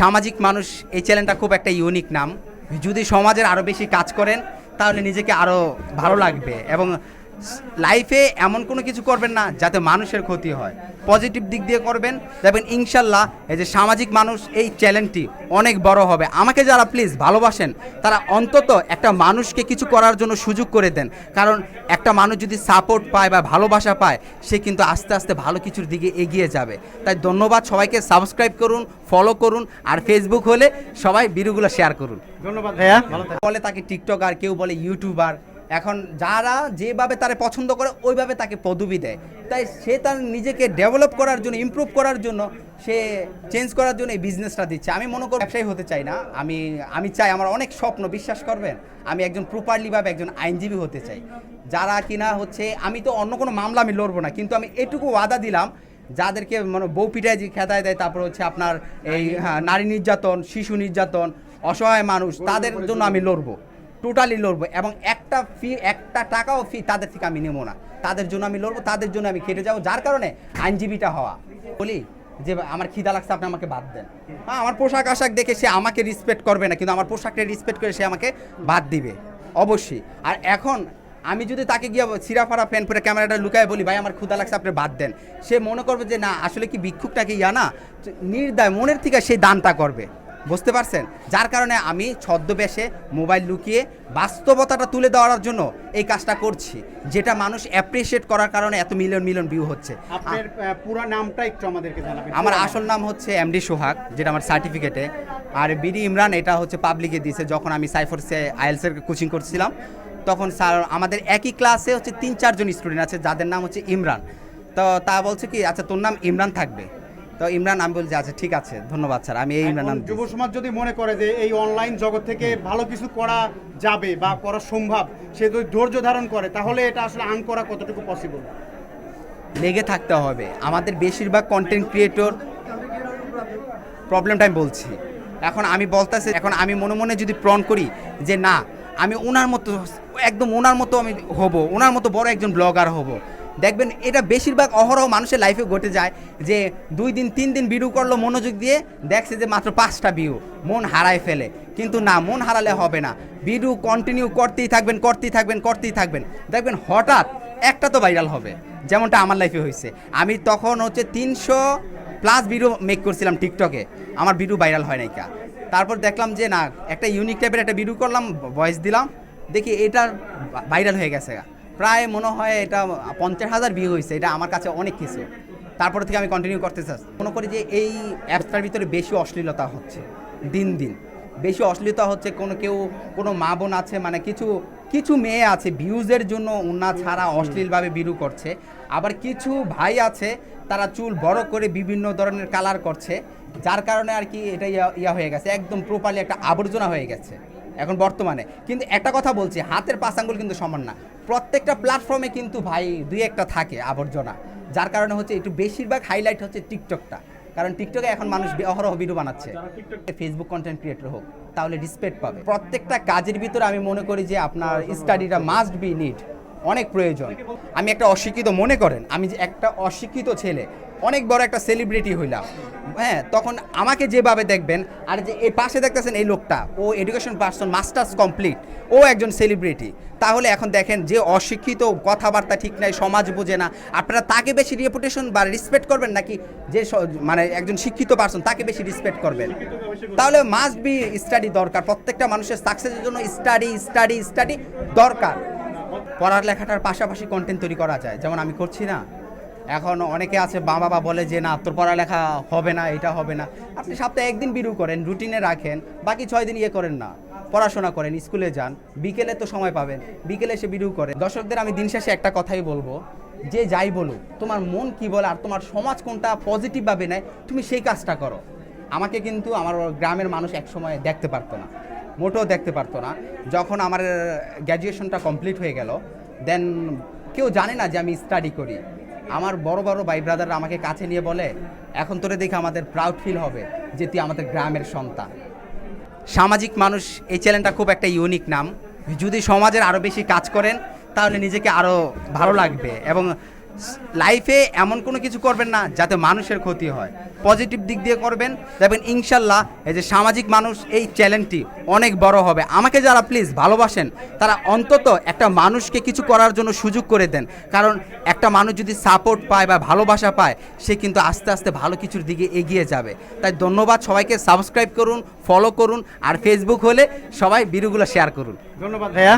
সামাজিক মানুষ, এই চ্যানেলটা খুব একটা ইউনিক নাম। যদি সমাজের আরও বেশি কাজ করেন, তাহলে নিজেকে আরও ভালো লাগবে এবং লাইফে এমন কোনো কিছু করবেন না যাতে মানুষের ক্ষতি হয়। পজিটিভ দিক দিয়ে করবেন। দেখবেন ইনশাল্লাহ এই যে সামাজিক মানুষ এই চ্যানেলটি অনেক বড় হবে। আমাকে যারা প্লিজ ভালোবাসেন তারা অন্তত একটা মানুষকে কিছু করার জন্য সুযোগ করে দেন। কারণ একটা মানুষ যদি সাপোর্ট পায় বা ভালোবাসা পায় সে কিন্তু আস্তে আস্তে ভালো কিছুর দিকে এগিয়ে যাবে। তাই ধন্যবাদ সবাইকে। সাবস্ক্রাইব করুন ফলো করুন আর ফেসবুক হলে সবাই ভিডিওগুলো শেয়ার করুন। ধন্যবাদ ভাইয়া। বলে তাকে টিকটক আর কেউ বলে ইউটিউবার এখন যারা যেভাবে তারা পছন্দ করে ওইভাবে তাকে পদবি দেয়। তাই সে তার নিজেকে ডেভেলপ করার জন্য ইমপ্রুভ করার জন্য সে চেঞ্জ করার জন্য এই বিজনেসটা দিচ্ছে। আমি মনে করি ব্যবসায়ী হতে চাই না। আমি আমি চাই আমার অনেক স্বপ্ন বিশ্বাস করবেন? আমি একজন প্রপারলিভাবে একজন আইনজীবী হতে চাই। যারা কিনা হচ্ছে আমি তো অন্য কোনো মামলা আমি লড়বো না কিন্তু আমি এটুকু ওয়াদা দিলাম যাদেরকে মানে বউ পিঠায় যে খেদায় দেয় তারপর হচ্ছে আপনার এই হ্যাঁ, নারী নির্যাতন শিশু নির্যাতন অসহায় মানুষ তাদের জন্য আমি লড়বো। টোটালি লড়বো এবং একটা ফি একটা টাকাও ফি তাদের থেকে আমি নেব না। তাদের জন্য আমি লড়বো, তাদের জন্য আমি খেটে যাব, যার কারণে আইনজীবীটা হওয়া। বলি যে, আমার খিদা লাগছে, আপনি আমাকে বাদ দেন। হ্যাঁ আমার পোশাক আশাক দেখে সে আমাকে রেসপেক্ট করবে না, কিন্তু আমার পোশাকটা রেসপেক্ট করে সে আমাকে বাদ দিবে, অবশ্যই। আর এখন আমি যদি তাকে গিয়ে সিরাফারা প্যান পরে ক্যামেরাটা লুকায় বলি, ভাই, আমার ক্ষুদা লাগছে, আপনি বাদ দেন। সে মনে করবে যে, না, আসলে কি ভিক্ষুকটাকে ইয়া না? নির্দায় মনের থেকে সেই দানটা করবে। বুঝতে পারছেন? যার কারণে আমি ছদ্মবেশে মোবাইল লুকিয়ে বাস্তবতাটা তুলে দেওয়ার জন্য এই কাজটা করছি যেটা মানুষ অ্যাপ্রিসিয়েট করার কারণে এত মিলিয়ন মিলিয়ন ভিউ হচ্ছে। আপনার পুরো নামটা একটু আমাদেরকে জানাবেন। আমার আসল নাম হচ্ছে এমডি সোহাগ যেটা আমার সার্টিফিকেটে আর বিডি ইমরান এটা হচ্ছে পাবলিকে দিয়েছে যখন আমি সাইফোর্সে আইএলসের কোচিং করছিলাম। তখন স্যার আমাদের একই ক্লাসে হচ্ছে তিন চারজন স্টুডেন্ট আছে যাদের নাম হচ্ছে ইমরান। তো তা বলছে কি আচ্ছা তোর নাম ইমরান থাকবে। তো ইমরান আমি বলছি আচ্ছা ঠিক আছে ধন্যবাদ স্যার আমি এই ইমরান যুব সমাজ যদি মনে করে যে এই অনলাইন জগৎ থেকে ভালো কিছু করা যাবে বা করা সম্ভব সে যদি ধৈর্য ধারণ করে তাহলে এটা আসলে আর্ন করা কতটুকু পসিবল লেগে থাকতে হবে। আমাদের বেশিরভাগ কন্টেন্ট ক্রিয়েটর প্রবলেমটা আমি বলছি। এখন আমি বলতেছি এখন আমি মনে মনে যদি প্রণ করি যে না আমি ওনার মতো একদম ওনার মতো আমি হব ওনার মতো বড় একজন ব্লগার হব দেখবেন এটা বেশিরভাগ অহরহ মানুষের লাইফে ঘটে যায় যে দুই দিন, তিন দিন ভিডিও করল, মনোযোগ দিয়ে দেখছে যে মাত্র পাঁচটা ভিউ মন হারায় ফেলে। কিন্তু না, মন হারালে হবে না। ভিডিও কন্টিনিউ করতেই থাকবেন করতেই থাকবেন করতেই থাকবেন। দেখবেন হঠাৎ একটা তো ভাইরাল হবে, যেমনটা আমার লাইফে হয়েছে। আমি তখন হচ্ছে তিনশো প্লাস ভিডিও মেক করছিলাম টিকটকে আমার ভিডিও ভাইরাল হয় নাই কা। তারপর দেখলাম যে না, একটা ইউনিক টাইপের একটা ভিডিও করলাম ভয়েস দিলাম। দেখি এটা ভাইরাল হয়ে গেছে প্রায় মনে হয় এটা পঞ্চাশ হাজার ভিউ হয়েছে, এটা আমার কাছে অনেক কিছু। তারপর থেকে আমি কন্টিনিউ করতে চাচ্ছি মনে করি যে এই অ্যাপসটার ভিতরে বেশি অশ্লীলতা হচ্ছে, দিন দিন। বেশি অশ্লীলতা হচ্ছে, কোনো কেউ, কোনো মা বোন আছে মানে কিছু কিছু মেয়ে আছে ভিউজের জন্য উন্না ছাড়া অশ্লীলভাবে বিরু করছে। আবার কিছু ভাই আছে, তারা চুল বড় করে বিভিন্ন ধরনের কালার করছে, যার কারণে আর কি এটা ইয়া হয়ে গেছে, একদম প্রপারলি একটা আবর্জনা হয়ে গেছে। এখন বর্তমানে। কিন্তু একটা কথা বলছি হাতের পাঁচ আঙ্গুল কিন্তু সমান না। প্রত্যেকটা প্ল্যাটফর্মে কিন্তু ভাই দুই একটা থাকে আবর্জনা। যার কারণে হচ্ছে একটু বেশিরভাগ হাইলাইট হচ্ছে টিকটকটা কারণ টিকটকে এখন মানুষ অহরহ ভিডিও বানাচ্ছে। ফেসবুক কন্টেন্ট ক্রিয়েটর হোক তাহলে রিসপেক্ট পাবে। প্রত্যেকটা কাজের ভিতরে আমি মনে করি যে আপনার স্টাডিটা মাস্ট বি নিড অনেক প্রয়োজন। আমি একটা অশিক্ষিত মনে করেন, আমি যে একটা অশিক্ষিত ছেলে, অনেক বড় একটা সেলিব্রিটি হইলাম। হ্যাঁ তখন আমাকে যেভাবে দেখবেন, আর যে এই পাশে দেখতেছেন এই লোকটা, ও এডুকেশন পার্সন মাস্টার্স কমপ্লিট ও একজন সেলিব্রিটি তাহলে এখন দেখেন যে অশিক্ষিত কথাবার্তা ঠিক নাই, সমাজ বোঝে না, আপনারা তাকে বেশি রেপুটেশন বা রেসপেক্ট করবেন নাকি যে মানে একজন শিক্ষিত পার্সন তাকে বেশি রেসপেক্ট করবেন? তাহলে মাস্ট বি স্টাডি দরকার, প্রত্যেকটা মানুষের সাকসেসের জন্য স্টাডি স্টাডি স্টাডি দরকার। পড়ালেখাটার পাশাপাশি কন্টেন্ট তৈরি করা যায়। যেমন আমি করছি না, এখন অনেকে আছে মা বাবা বলে যে, না, তোর পড়ালেখা হবে না, এটা হবে না। আপনি সপ্তাহে একদিন বিরু করেন রুটিনে রাখেন, বাকি ছয় দিন ইয়ে করেন না। পড়াশোনা করেন, স্কুলে যান, বিকেলে তো সময় পাবেন, বিকেলে এসে বিরু করেন। দর্শকদের আমি দিন শেষে একটা কথাই বলব, যে যাই বলুক, তোমার মন কি বলে আর তোমার সমাজ কোনটা পজিটিভভাবে নেয়, তুমি সেই কাজটা করো। আমাকে কিন্তু আমার গ্রামের মানুষ একসময় দেখতে পারতো না। মোটেও দেখতে পারতো না। যখন আমার গ্র্যাজুয়েশনটা কমপ্লিট হয়ে গেল দেন কেউ জানে না যে আমি স্টাডি করি। আমার বড় বড় ভাই ব্রাদাররা আমাকে কাছে নিয়ে বলে, এখন তোরে দেখে আমাদের প্রাউড ফিল হবে যে তুই আমাদের গ্রামের সন্তান। সামাজিক মানুষ, এই চ্যানেলটা খুব একটা ইউনিক নাম। যদি সমাজের আরও বেশি কাজ করেন, তাহলে নিজেকে আরও ভালো লাগবে। এবং লাইফে এমন কোনো কিছু করবেন না যাতে মানুষের ক্ষতি হয়। পজিটিভ দিক দিয়ে করবেন, দেখবেন ইনশাল্লাহ এই যে সামাজিক মানুষ এই চ্যালেঞ্জটি অনেক বড় হবে। আমাকে যারা প্লিজ ভালোবাসেন, তারা অন্তত একটা মানুষকে কিছু করার জন্য সুযোগ করে দেন। কারণ একটা মানুষ যদি সাপোর্ট পায় বা ভালোবাসা পায়, সে কিন্তু আস্তে আস্তে ভালো কিছুর দিকে এগিয়ে যাবে। তাই ধন্যবাদ সবাইকে সাবস্ক্রাইব করুন ফলো করুন, আর ফেসবুক হলে সবাই ভিডিওগুলো শেয়ার করুন। ধন্যবাদ ভাইয়া।